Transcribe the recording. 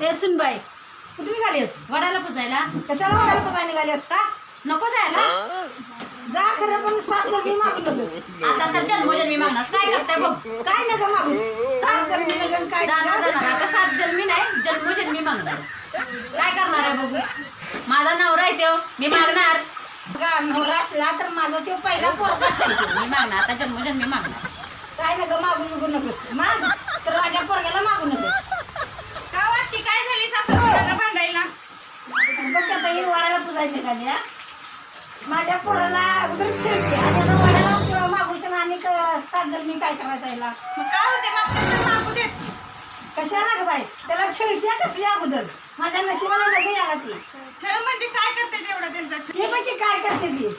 ए सुनबाई कुठे निघालीस? वडाला पुजायला. कशाला वडाला पुजाय निघालीस? का? नको जायला. जा खरं पण सात जर मी मागू नकोस आता तर जन्मोजन्मी मागणार. काय करताय बघ. काय नका मागूस? सात जर मी नगन काय जाणार नका. जाणार. आता सात जन्मी नाही जन्मोजन्मी मागणार. काय करणार आहे बघू? माझा नवरा आहे तो. मी मागणार. का नवरा असला तर माझा तो पहिला तो. मी मागणार. आता जन्मोजन्मी मागणार. काय नका मागू नको नकोस? माग. निघाली हा माझ्या पोराला अगोदर छेडते आणि आता वडाला मागून आणि जर मी काय करायचं याला? मग काय होते मागतात तर मागू देत कशाला ग बाई? त्याला छेडत्या कसली अगोदर? माझ्या नशिबाला नग याला ती. छळ म्हणजे काय करते तेवढा त्यांचा? ते की काय करते ती?